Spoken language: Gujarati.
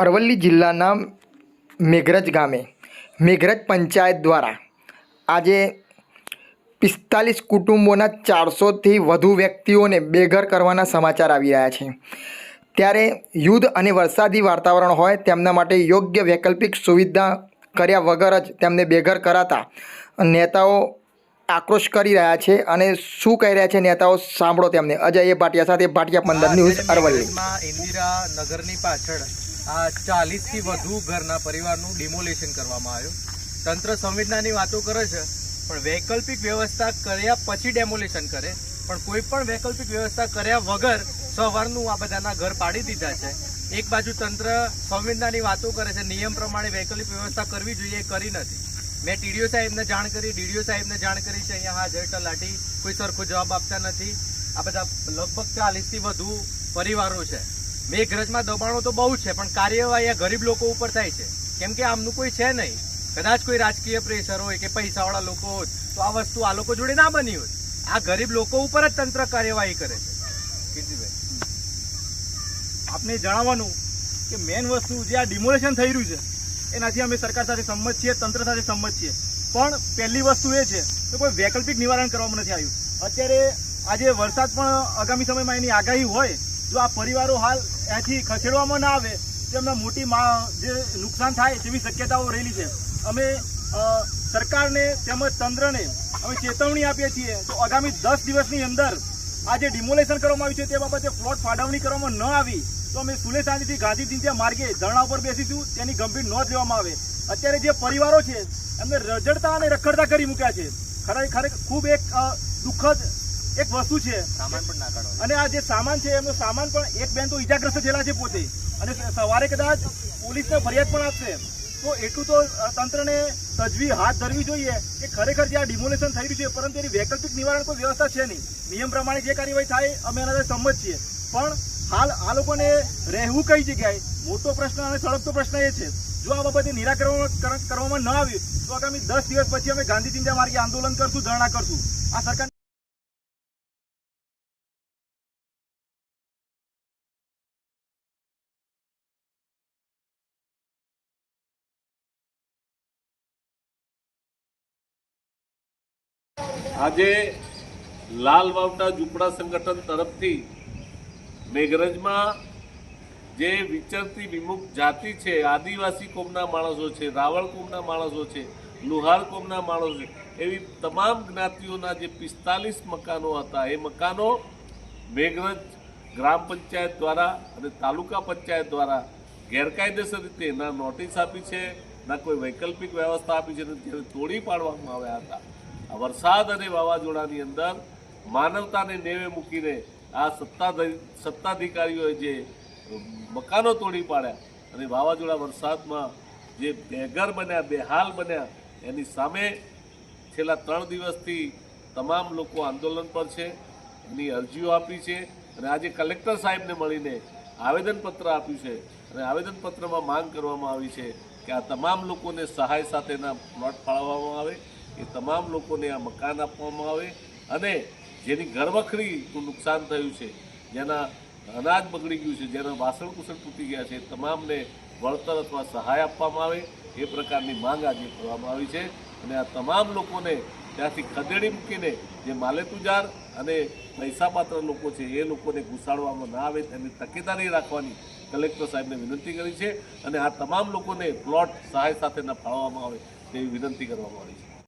અરવલ્લી જિલ્લાના મેઘરજ ગામે, મેઘરજ પંચાયત દ્વારા આજે પિસ્તાલીસ કુટુંબોના ચારસોથી વધુ વ્યક્તિઓને બેઘર કરવાના સમાચાર આવી રહ્યા છે. ત્યારે યુદ્ધ અને વરસાદી વાતાવરણ હોય તેમના માટે યોગ્ય વૈકલ્પિક સુવિધા કર્યા વગર જ તેમને બેઘર કરાતા નેતાઓ આક્રોશ કરી રહ્યા છે અને શું કહી રહ્યા છે નેતાઓ સાંભળો તેમને. અજય ભાટિયા સાથે ભાટિયા પંદર ન્યૂઝ અરવલ્લી. ઇન્દિરા નગરની પાછળ આ ચાલીસથી વધુ ઘરના પરિવારનું ડિમોલેશન કરવામાં આવ્યું. તંત્ર સંવેદનાની વાતો કરે છે, પણ વૈકલ્પિક વ્યવસ્થા કર્યા પછી ડેમોલેશન કરે. પણ કોઈ પણ વૈકલ્પિક વ્યવસ્થા કર્યા વગર સવારનું આ બધાના ઘર પાડી દીધા છે. એક બાજુ તંત્ર સંવેદનાની વાતો કરે છે, નિયમ પ્રમાણે વૈકલ્પિક વ્યવસ્થા કરવી જોઈએ એ કરી નથી. મેં ટીડીઓ સાહેબને જાણ કરી, ડીડીઓ સાહેબને જાણ કરી છે, અહીંયા હાજર તલાટી કોઈ સરખો જવાબ આપતા નથી. આ બધા લગભગ ચાલીસથી વધુ પરિવારો છે. મેઘરજમાં દબાણો તો બહુ છે, પણ કાર્યવાહી આ ગરીબ લોકો ઉપર થાય છે. કેમ કે આમનું કોઈ છે નહીં. કદાચ કોઈ રાજકીય પ્રેશર હોય કે પૈસાવાળા લોકો હોત, તો આ વસ્તુ આ લોકો જોડે ના બની હોત. આ ગરીબ લોકો ઉપર જ તંત્ર કાર્યવાહી કરે છે. કીર્તિભાઈ, આપને જણાવવાનું કે મેન વસ્તુ જે આ ડિમોલેશન થઈ રહ્યું છે, એનાથી અમે સરકાર સાથે સંમત છીએ, તંત્ર સાથે સંમત છીએ. પણ પહેલી વસ્તુ એ છે કે કોઈ વૈકલ્પિક નિવારણ કરવામાં નથી આવ્યું. અત્યારે આજે વરસાદ પણ આગામી સમયમાં એની આગાહી હોય જો આ પરિવારો હાલ અહીંથી ખસેડવામાં ના આવે, તો એમને મોટી જે નુકસાન થાય તેવી શક્યતાઓ રહેલી છે. અમે સરકારને તેમજ તંત્રને અમે ચેતવણી આપીએ છીએ તો આગામી દસ દિવસની અંદર આ જે ડિમોલેશન કરવામાં આવ્યું છે તે બાબતે પ્લોટ ફાળવણી કરવામાં ન આવી, તો અમે સુલે શાંતિથી ચિંત્યા માર્ગે ધરણા ઉપર બેસીશું, તેની ગંભીર નોંધ લેવામાં આવે. અત્યારે જે પરિવારો છે, એમને રજડતા અને રખડતા કરી મૂક્યા છે. ખરેખર ખૂબ એક દુઃખદ એક વસ્તુ છે. સામાન પણ ના કાઢો અને આ જે સામાન છે એમનો સામાન પણ એક બેન તો ઈજાગ્રસ્ત થયેલા છે પોતે. અને સવારે કદાચ પોલીસને ફરિયાદ પણ આપશે. તો એટલું તો તંત્રને તજવી હાથ ધરવી જોઈએ કે ખરેખર જે આ ડિમોલેશન થઈ રહ્યું છે પરંતુ એની વૈકલ્પિક નિવારણ કોઈ વ્યવસ્થા છે નહીં. નિયમ પ્રમાણે જે કાર્યવાહી થાય અમે એના સંમત છીએ. પણ હાલ આ લોકોને રહેવું કઈ જગ્યાએ? મોટો પ્રશ્ન અને સળગતો પ્રશ્ન એ છે. જો આ બાબતે નિરાકરણ કરવામાં ન આવ્યું તો આગામી દસ દિવસ પછી અમે ગાંધી ચિંતા માર્ગે આંદોલન કરશું ધરણા કરશું. આ સરકાર આજે લાલ વાવના ઝૂંપડા સંગઠન તરફથી મેઘરજમાં જે વિચરતી વિમુખ જાતિ છે, આદિવાસી કોમના માણસો છે, રાવળ કોમના માણસો છે, લુહાર કોમના માણસો છે, એવી તમામ જ્ઞાતિઓના જે પિસ્તાલીસ મકાનો હતા, એ મકાનો મેઘરજ ગ્રામ પંચાયત દ્વારા અને તાલુકા પંચાયત દ્વારા ગેરકાયદેસર રીતે ના નોટિસ આપી છે, ના કોઈ વૈકલ્પિક વ્યવસ્થા આપી છે તેને તોડી પાડવામાં આવ્યા હતા. વરસાદ અને વાવાઝોડાની અંદર માનવતાને નેવે મૂકીને આ સત્તાધ, સત્તાધિકારીઓએ જે મકાનો તોડી પાડ્યા અને વાવાઝોડા વરસાદમાં જે બેઘર બન્યા, બેહાલ બન્યા, એની સામે છેલ્લા ત્રણ દિવસથી તમામ લોકો આંદોલન પર છે, એની અરજીઓ આપી છે અને આજે કલેક્ટર સાહેબને મળીને આવેદનપત્ર આપ્યું છે અને આવેદનપત્રમાં માંગ કરવામાં આવી છે કે આ તમામ લોકોને સહાય સાથેના પ્લોટ ફાળવવામાં આવે. એ તમામ લોકોને આ મકાન આપવામાં આવે અને જેની ઘરવખરીનું નુકસાન થયું છે, જેના અનાજ બગડી ગયું છે, જેના વાસણ કુસણ તૂટી ગયા છે તમામને વળતર અથવા સહાય આપવામાં આવે, એ પ્રકારની માંગ આજે કરવામાં આવી છે અને આ તમામ લોકોને ત્યાંથી ખદેડી મૂકીને જે માલેતુજાર અને પૈસાપાત્ર લોકો છે, એ લોકોને ઘુસાડવામાં ના આવે તેની તકેદારી રાખવાની કલેક્ટર સાહેબને વિનંતી કરી છે અને આ તમામ લોકોને પ્લોટ સહાય સાથે ફાળવવામાં આવે તેવી વિનંતી કરવામાં આવી છે.